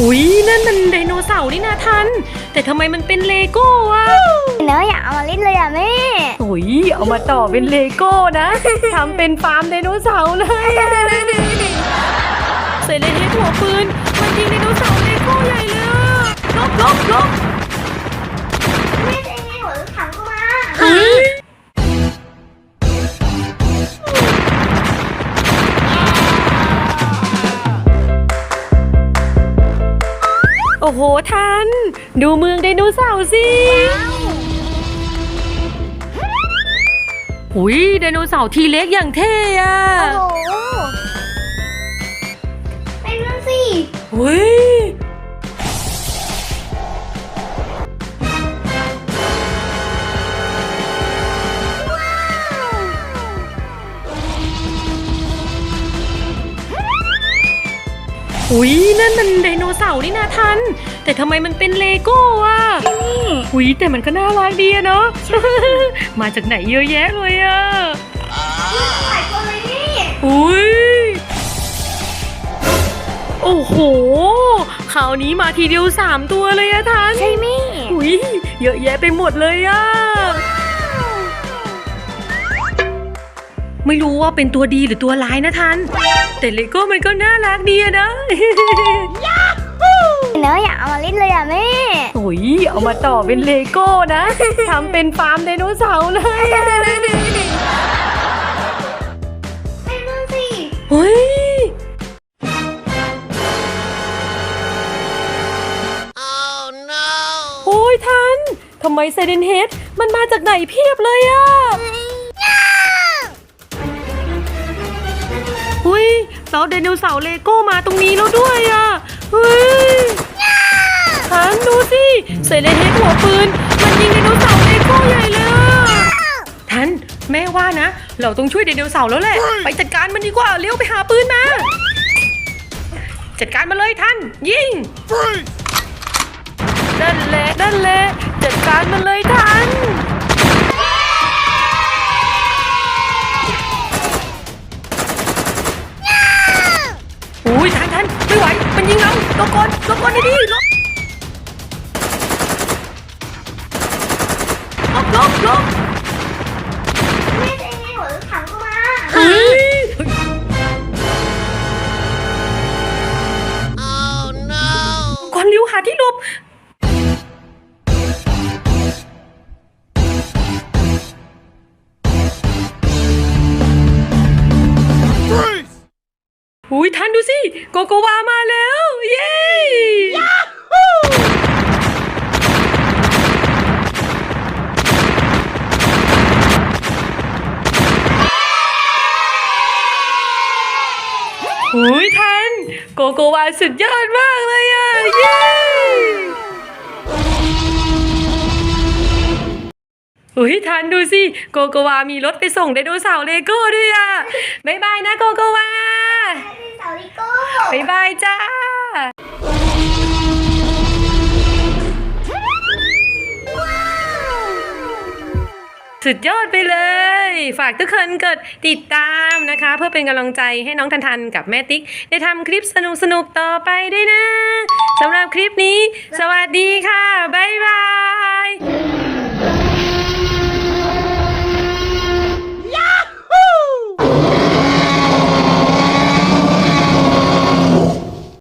อุ้ยนั่นมันไดโนเสาร์นี่นาทัน แต่ทำไมมันเป็นเลโก้อะเนอะอยากเอามาเล่นเลยอะแม่โอ้ยเอามาต่อเป็นเลโก้นะทำเป็นฟาร์มไดโนเสาร์เลยเสร็จเลยที่หัวปืน โอ้โหทัน ดูเมืองไดโนเสาร์สิหุยไดโนเสาร์ทีเล็กอย่างเท่อะโอ้โห เป็นนั่นสิหุย หุยนั่นมันไดโนเสาร์นี่นาทัน แต่ทำไมมันเป็นเลโก้อะหุยแต่มันก็น่ารักดีอะเนาะ มาจากไหนเยอะแยะเลยอะหลายคนเลยนี่อุ้ยโอ้โหคราวนี้มาทีเดียวสามตัวเลยอะทัน ใช่แม่อุ้ยเยอะแยะไปหมดเลยอะ ไม่รู้ว่าเป็นตัวดีหรือตัวร้ายนะทัน แต่เลโก้มันก็น่ารักดีอะนะ เนอะอยากเอามาเล่นเลยอะแม่ โอ้ยเอามาต่อเป็นเลโก้นะทำเป็นฟาร์มไดโนเสาร์เลยเป็นนั่นสิเฮ้ยโอ้ยทันทำไมไซเดนเฮดมันมาจากไหนเพียบเลยอะ แล้วไดโนเสาร์เลโก้มาตรงนี้แล้วด้วยอะเฮ้ยทันดูสิไซเดนเฮดหัวปืน มันยิงไดโนเสาร์เลโก้ใหญ่เลยอะทันแม่ว่านะ เราต้องช่วยไดโนเสาร์แล้วแหละ ไปจัดการมันดีกว่าเร็วไปหาปืนมา จัดการมันเลยทัน ยิงนั่นแหละนั่นแหละจัดการมันเลยทัน ลงก่อนลงก่อนดิดิลงลบลบลบแม่จะยังไงหัวถังเข้ามาเฮ้ยก่อนเร็วหาที่หลบอุ้ยทันดูสิ โกโกวามาแล้ว เย้อุ้ยทัน โกโกวาสุดยอดมากเลยอะ เย้อุ้ยทันดูสิ โกโกวา มีรถไปส่งไดโนเสาร์เลโก้ด้วยอะ บ๊ายบายนะโกโกวาเป็นเสาลิโก้บายบายจ้า สุดยอดไปเลย ฝากทุกคนกดติดตามนะคะ เพื่อเป็นกำลังใจให้น้องทันทันกับแม่ติ๊ก ได้ทำคลิปสนุกๆต่อไปด้วยนะสำหรับคลิปนี้ สวัสดีค่ะ บ๊ายบาย